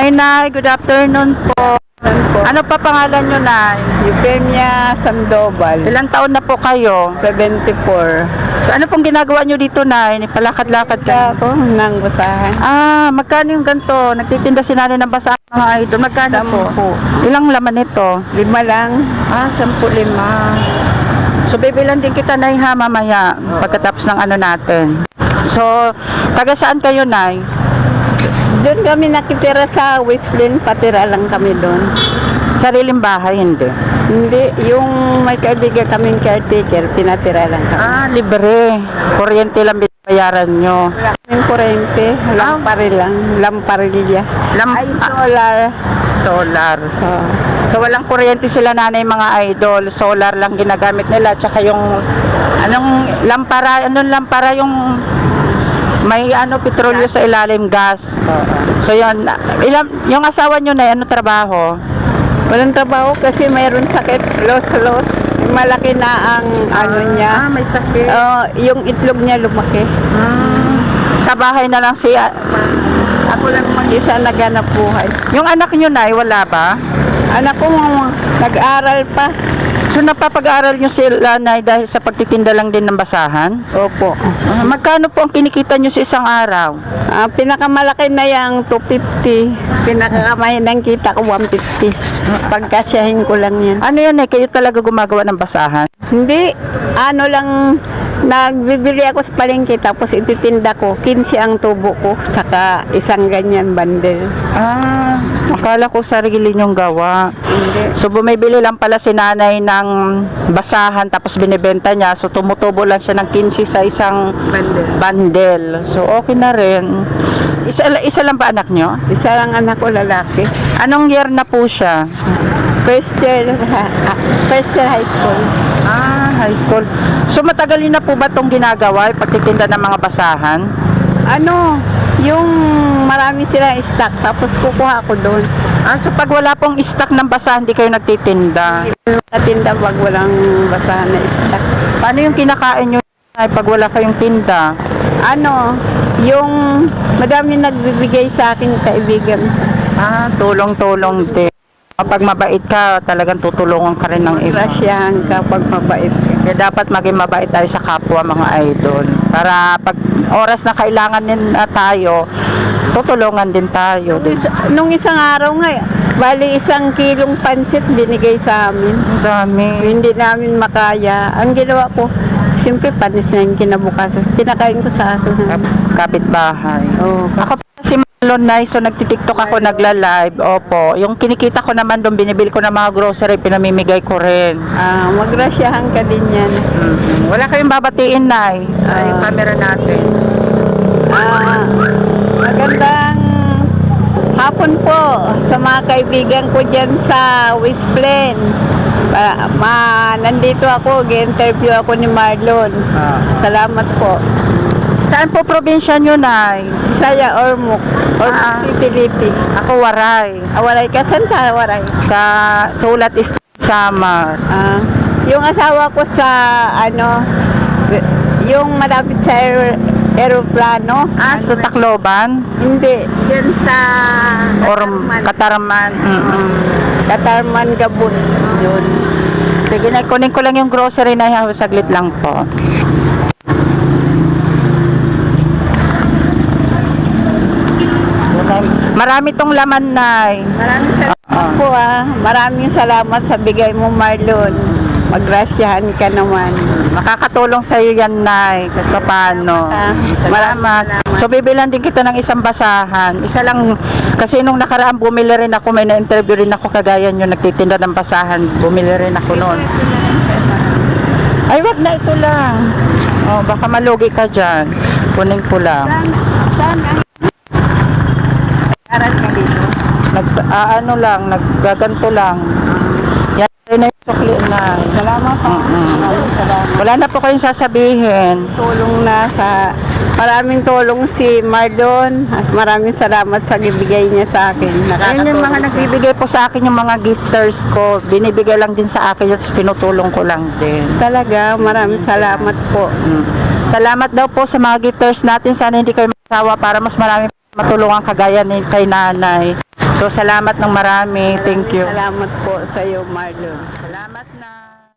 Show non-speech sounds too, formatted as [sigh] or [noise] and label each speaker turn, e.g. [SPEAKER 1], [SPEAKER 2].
[SPEAKER 1] Hi, Nay. Good afternoon po. Ano pa pangalan nyo, Nay?
[SPEAKER 2] Eufemia Sandoval,
[SPEAKER 1] Ilang taon na po kayo?
[SPEAKER 2] 74.
[SPEAKER 1] So, ano pong ginagawa nyo dito, Nay? Palakad-lakad ka.
[SPEAKER 2] ako nang basahan.
[SPEAKER 1] Ah, magkano yung ganito? Nagtitinda si nanay ng basahan mga idol. Magkano po?
[SPEAKER 2] Sampu.
[SPEAKER 1] Ilang laman nito?
[SPEAKER 2] Lima lang.
[SPEAKER 1] Ah, sampu lima. So, bibilan din kita, Nay, ha, mamaya. Pagkatapos ng ano natin. So, taga saan kayo, Nay?
[SPEAKER 2] Doon kami nakitira sa West Plain, patira lang kami doon.
[SPEAKER 1] Sariling bahay, hindi.
[SPEAKER 2] Hindi, yung may kaibigan kaming caretaker, pinatira lang kami.
[SPEAKER 1] Ah, libre. Kuryente lang binabayaran nyo.
[SPEAKER 2] Wala kaming kurente, lamparil lang, lamparilya.
[SPEAKER 1] Lam-
[SPEAKER 2] Ay, solar.
[SPEAKER 1] Solar.
[SPEAKER 2] Oh.
[SPEAKER 1] So walang kuryente sila nanay mga idol, solar lang ginagamit nila tsaka yung anong lampara, anong lampara yung may ano petrolyo sa ilalim gas. So yun, ilang yung asawa nyo na ano trabaho?
[SPEAKER 2] Walang trabaho kasi mayroon sakit, los-los. Malaki na ang ano niya.
[SPEAKER 1] may sakit.
[SPEAKER 2] Oh, yung itlog niya lumaki.
[SPEAKER 1] Sa bahay na lang siya.
[SPEAKER 2] Ako lang mag-isa naghanap buhay.
[SPEAKER 1] Yung anak nyo na wala ba?
[SPEAKER 2] Anak ko nag-aral pa.
[SPEAKER 1] So napapag-aral nyo sila na dahil sa pagtitinda lang din ng basahan?
[SPEAKER 2] Opo.
[SPEAKER 1] Ah, magkano po ang kinikita nyo sa isang araw?
[SPEAKER 2] Ah, pinakamalaki na yung 250. Pinakakamay ng kita ko 150. Pagkasyahin ko lang yan.
[SPEAKER 1] Ano yan eh, kayo talaga gumagawa ng basahan?
[SPEAKER 2] Hindi, ano lang, nagbibili ako sa palengke tapos ititinda ko. 15 ang tubo ko, saka isang ganyan bundle.
[SPEAKER 1] Ah, akala ko sarili nyong gawa.
[SPEAKER 2] Hindi.
[SPEAKER 1] So bumibili lang pala si nanay ng basahan tapos binibenta niya. So tumutubo lang siya ng 15 sa isang
[SPEAKER 2] Bundle.
[SPEAKER 1] bundle. So okay na rin. Isa, isa lang ba anak nyo?
[SPEAKER 2] Isa lang anak ko lalaki.
[SPEAKER 1] Anong year na po siya?
[SPEAKER 2] First year, ah, [laughs] first year high school.
[SPEAKER 1] Ah, high school. So matagal na po ba itong ginagawa, yung pagtitinda ng mga basahan?
[SPEAKER 2] Ano, yung marami sila stock tapos kukuha ako doon.
[SPEAKER 1] Ah, so pag wala pong stock ng basahan, hindi kayo nagtitinda.
[SPEAKER 2] Natinda pag walang basahan na stock.
[SPEAKER 1] Paano yung kinakain nyo ay pag wala kayong tinda?
[SPEAKER 2] Ano, yung madami nagbibigay sa akin kaibigan.
[SPEAKER 1] Ah, tulong-tulong din. Kapag mabait ka, talagang tutulungan ka rin ng iba.
[SPEAKER 2] Rasyahan kapag mabait ka.
[SPEAKER 1] Kaya dapat maging mabait tayo sa kapwa mga idol. Para pag oras na kailangan din na tayo, tutulungan din tayo. Din.
[SPEAKER 2] Isa- nung isang araw nga, bali isang kilong pansit binigay sa amin.
[SPEAKER 1] Ang dami.
[SPEAKER 2] Hindi namin makaya. Ang ginawa ko, simple panis na yung kinabukasan. Pinakain ko sa aso
[SPEAKER 1] Kapitbahay.
[SPEAKER 2] Oh,
[SPEAKER 1] Ako pa si Marlon Nay, so nagtitiktok ako, nagla-live. Opo. Yung kinikita ko naman doon, binibili ko ng mga grocery, pinamimigay ko rin.
[SPEAKER 2] ah, magrasyahan ka din yan.
[SPEAKER 1] Mhm. Wala kayong babatiin, Nay, sa
[SPEAKER 2] Ah.
[SPEAKER 1] yung camera natin.
[SPEAKER 2] Ah, magandang hapon po sa mga kaibigan ko dyan sa West Plain. Ah, ma, nandito ako, gi-interview ako ni Marlon. Salamat po.
[SPEAKER 1] Saan po probinsya nyo, Nay?
[SPEAKER 2] Saya Ormoc, Ormoc
[SPEAKER 1] Ah.
[SPEAKER 2] City, Lipi.
[SPEAKER 1] Ako, Waray.
[SPEAKER 2] Awaray ka, saan sa Awaray?
[SPEAKER 1] Sa Sulat East Samar.
[SPEAKER 2] Ah, yung asawa ko sa, ano, yung malapit sa aer- aeroplano.
[SPEAKER 1] Ah, sa Tacloban?
[SPEAKER 2] Hindi, dyan sa
[SPEAKER 1] Or
[SPEAKER 2] Katarman.
[SPEAKER 1] Katarman? Mm-mm.
[SPEAKER 2] Katarman Gabus. Yun.
[SPEAKER 1] Sige, na, kunin ko lang yung grocery na yan. Saglit lang po. Marami tong laman, Nay.
[SPEAKER 2] Maraming salamat po ah. Maraming salamat sa bigay mo Marlon. Magrasyahan ka naman.
[SPEAKER 1] Makakatulong sa iyo yan, Nay. Kahit paano.
[SPEAKER 2] Ah,
[SPEAKER 1] salamat. So, bibilan din kita ng isang basahan. Isa lang, kasi nung nakaraan, bumili rin ako, may na-interview rin ako, kagaya nyo, nagtitinda ng basahan. Bumili rin ako noon. Ay, wag na ito lang. Oh, baka malugi ka dyan. Kunin ko lang.
[SPEAKER 2] Saan? Saan ang aral ka dito?
[SPEAKER 1] Ah, ano lang, naggaganto lang. Yan na yung sukli na.
[SPEAKER 2] Salamat po. Salamat.
[SPEAKER 1] Wala na po kayong sasabihin.
[SPEAKER 2] Tulong na sa maraming tulong si Marlon at maraming salamat sa ibigay niya sa akin.
[SPEAKER 1] Ayun yung mga nagbibigay po sa akin yung mga gifters ko. Binibigay lang din sa akin at tinutulong ko lang din.
[SPEAKER 2] Talaga, maraming salamat po.
[SPEAKER 1] Mm. Salamat daw po sa mga gifters natin. Sana hindi kayo masawa para mas marami matulungan kagaya ni kay nanay. So, salamat ng marami. Thank you.
[SPEAKER 2] Salamat po sa iyo, Marlon.
[SPEAKER 1] Salamat na.